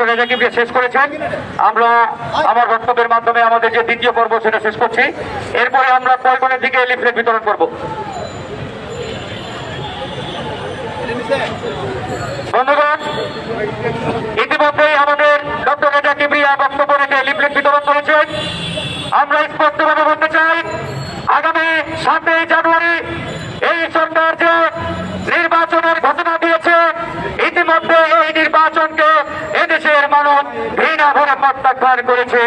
রেজাকিবকে শেষ করেছেন, আমরা আমার বক্তব্যের মাধ্যমে আমাদের যে দ্বিতীয় পর্ব সেটা শেষ করছি। এরপরে আমরা কয়েকজনের দিকে লিফলেট বিতরণ করব। বন্ধুগণ, ইতিমধ্যেই আমাদের ডক্টর রেজা কিবরিয়া বক্তব্য রেখে লিফলেট বিতরণ করেছেন আমরা স্পষ্টভাবে বলতে চাই, আগামী সাতই জানুয়ারি এই সরকার যে ঘৃণা ভরে প্রত্যাখ্যান করেছে।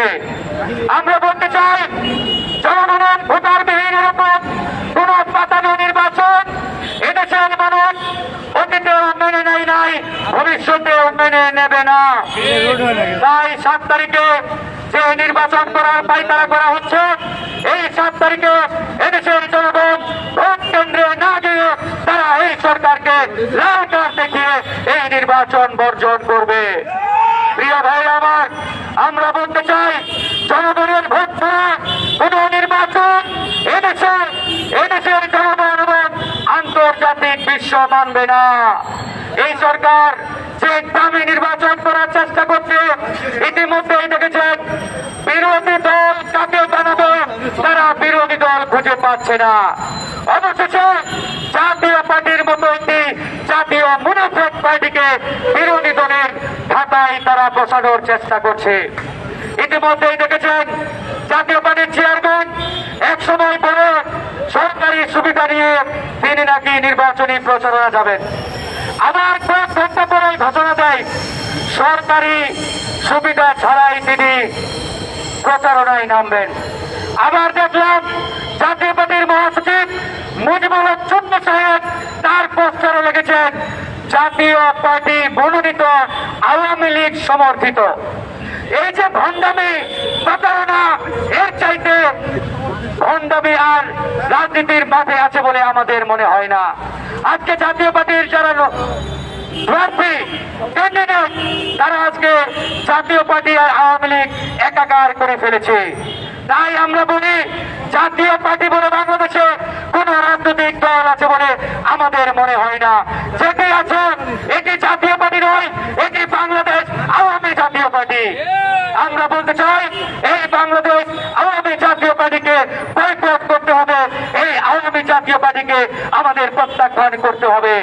আমরা বলতে চাই, জনগণের ভোটার বিহীনের উপর কোন পাতানো নির্বাচন এদেশের মানুষ অতীতেও মেনে নেয় নাই, ভবিষ্যতেও মেনে নেবে না। তাই সাত তারিখে যে নির্বাচন করার পাইতারা করা হচ্ছে, এই সাত তারিখে এদেশের জনগণ ভোট কেন্দ্রে না গিয়ে তারা এই সরকারকে লাল কার্ড দেখিয়ে এই নির্বাচন বর্জন করবে। প্রিয় ভাই আমার, আমরা বলতে চাই, জনগণের ভোট ছাড়া কোন নির্বাচন এদেশে এদেশের জনগণ আন্তর্জাতিক বিশ্ব মানবে না। এই সরকার যে দামি নির্বাচন করার চেষ্টা করছে, ইতিমধ্যেই দেখেছেন, বিরোধী দল কাকে বানাবে তারা বিরোধী দল খুঁজে পাচ্ছে না। অবশেষে জাতীয় একটি জাতীয় মুনাফেক পার্টিকে বিরোধী দলের ঢাকায় তারা বসানোর চেষ্টা করছে। ইতিমধ্যেই দেখেছেন জাতীয় পার্টির চেয়ারম্যান এক সময় পরে সরকারি সুবিধা নিয়ে তিনি নাকি নির্বাচনী প্রচারণা যাবেন। আবার কয়েক ঘণ্টা পরে ঘোষণা দেয়, সরকারি সুবিধা ছাড়াই তিনি প্রচারণায় নামবেন। আবার দেখলাম জাতীয় পার্টির মহাসচিব মুজিবুল চন্দ্র সাহেব তার পোস্টারে লিখেছেন জাতীয় পার্টি মনোনীত আওয়ামী লীগ সমর্থিত। এই যে ভণ্ডামি প্রতারণা এর চাইতে ভণ্ডামি আর রাজনীতির মাঠে আছে বলে আমাদের মনে হয় না। আজকে জাতীয় পার্টির যারা তারা আজকে জাতীয় পার্টি আর আওয়ামী লীগ একাকার করে ফেলেছে। তাই আমরা বলি, জাতীয় পার্টি বলে বাংলাদেশে কোন রাজনৈতিক দল আছে বলে আমাদের মনে হয় না। যেটি আছে এটি জাতীয় পার্টি নয়, এটি বাংলাদেশ আওয়ামী জাতীয় পার্টি। আমরা বলতে চাই, এই বাংলাদেশ আওয়ামী জাতীয় পার্টিকে বয়কট করতে হবে, এই আওয়ামী জাতীয় পার্টিকে আমাদের প্রত্যাখ্যান করতে হবে।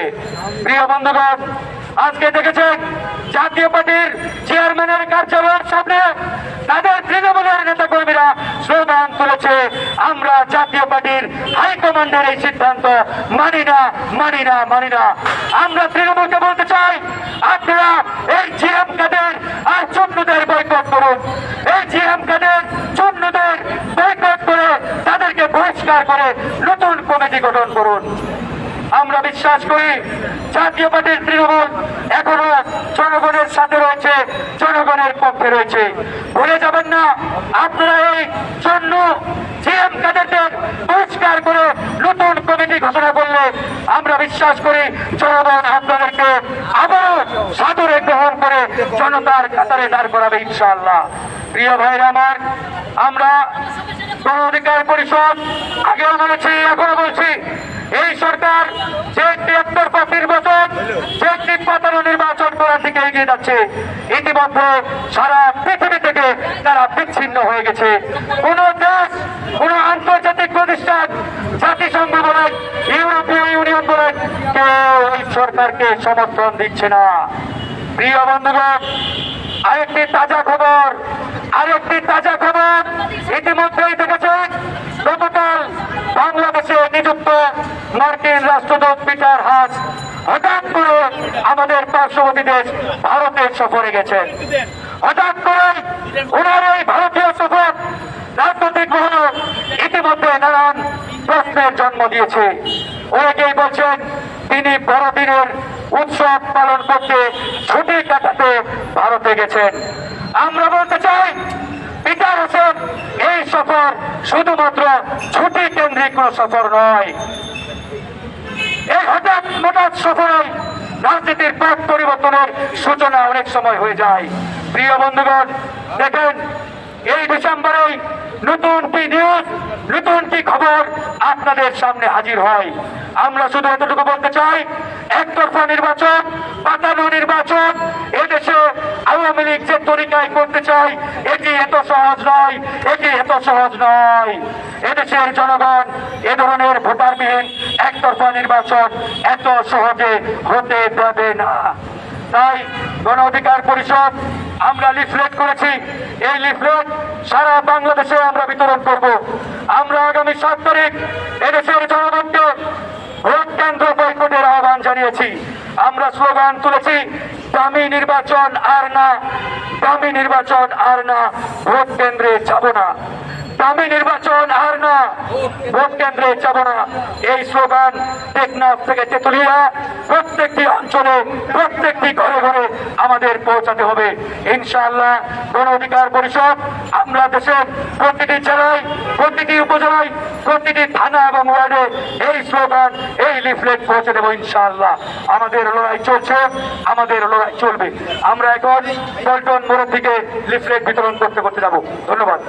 প্রিয় বন্ধুগণ আজকে দেখেছেন জাতীয় পার্টির চেয়ারম্যানের কার্যালয়ের সামনে তাদের তৃণমূলের নেতা কর্মীরা স্লোগান তুলেছে, আমরা জাতীয় পার্টির হাইকমান্ডের এই সিদ্ধান্ত মানি না মানি না মানি না। আমরা তৃণমূলকে বলতে চাই, আপনারা এই জিএম কাদের আর চন্দ্রদের বয়কট করুন। এই জিএম কাদের চন্দ্রদের বয়কট করে তাদেরকে বহিষ্কার করে নতুন কমিটি গঠন করুন। আমরা বিশ্বাস করি জাতীয় পার্টির তৃণমূল এখনও জনগণের সাথে রয়েছে, জনগণের পক্ষে রয়েছে। ভুলে যাবেন না, আপনারা এই জন্য জিএম কাদেরদের পরিষ্কার করে নতুন কমিটি ঘোষণা করলে আমরা বিশ্বাস করি জনগণ আপনাদেরকে আবারও সাদরে গ্রহণ করে জনতার কাতারে দাঁড় করাবে ইনশাআল্লাহ। প্রিয় ভাইরা আমার, আমরা গণ অধিকার পরিষদ আগেও বলেছি, এখনও বলছি তিয়াত্তর পাঁচ নির্বাচন পাতানো নির্বাচন করার দিকে এগিয়ে যাচ্ছে। ইতিমধ্যে সারা পৃথিবী থেকে তারা বিচ্ছিন্ন হয়ে গেছে। কোন দেশ, কোন আন্তর্জাতিক প্রতিষ্ঠান, জাতিসংঘ বলেন, ইউরোপীয় ইউনিয়ন বলেন, কেউ এই সরকারকে সমর্থন দিচ্ছে না। প্রিয় বন্ধুগণ, আরেকটি তাজা খবর, আরেকটি তাজা খবর ইতিমধ্যেই দেখেছেন, গতকাল বাংলাদেশে নিযুক্ত মার্কিন রাষ্ট্রদূত পিটার হাস হঠাৎ করে আমাদের পার্শ্ববর্তী দেশ ভারতের সফরে গেছেন হঠাৎ করে ওনার এই ভারতীয় সফর রাজনৈতিক মহল ইতিমধ্যে নানান প্রশ্নের জন্ম দিয়েছে। অনেকেই বলছেন, তিনি বড়দিনের উৎসব পালন করতে ছুটি কাটাতে ভারতে গেছেন। আমরা বলতে চাই, পিটার হোসেন শুধুমাত্র ছুটি কেন্দ্রিক কোন সফর নয়। এই হঠাৎ হঠাৎ সফরে রাজনীতির পথ পরিবর্তনের সূচনা অনেক সময় হয়ে যায়। প্রিয় বন্ধুগণ, দেখেন, এই ডিসেম্বরে নতুন কি নিউজ, নতুন কি খবর আপনাদের সামনে হাজির হয়। আমরা শুধু এতটুকু বলতে চাই, একতরফা নির্বাচন, পাতানো নির্বাচন, এদেশে আওয়ামী লীগ যে তরিকায় করতে চাই এটি এত সহজ নয়, এটি এত সহজ নয়। এদেশের জনগণ এ ধরনের ভোটারবিহীন একতরফা নির্বাচন এত সহজে হতে দেবে না। তাই গণ অধিকার পরিষদ, আমরা লিফলেট করেছি। এই লিফলেট সারা বাংলাদেশে আমরা বিতরণ করব। আমরা আগামী সাত তারিখ এদেশের জনগণকে ভোট কেন্দ্র বয়কটের আহ্বান জানিয়েছি। আমরা স্লোগান তুলেছি দামি নির্বাচন আর না, দামি নির্বাচন আর না, ভোট কেন্দ্রে যাব না। দামি নির্বাচন আর না, ভোট কেন্দ্রে যাব না। এই স্লোগান টেকনাফ থেকে তেতুলিয়া প্রত্যেকটি অঞ্চলে, প্রত্যেকটি ঘরে ঘরে আমাদের পৌঁছাতে হবে। ইনশাআল্লাহ গণ অধিকার পরিষদ আমরা দেশের প্রতিটি জেলায়, প্রতিটি উপজেলায় প্রতিটি থানা এবং ওয়ার্ডে এই স্লোগান, এই লিফলেট পৌঁছে দেবো ইনশাআল্লাহ। আমাদের লড়াই চলছে, আমাদের লড়াই চলবে। আমরা এখন পল্টন মোড়ের থেকে লিফলেট বিতরণ করতে করতে যাব। ধন্যবাদ।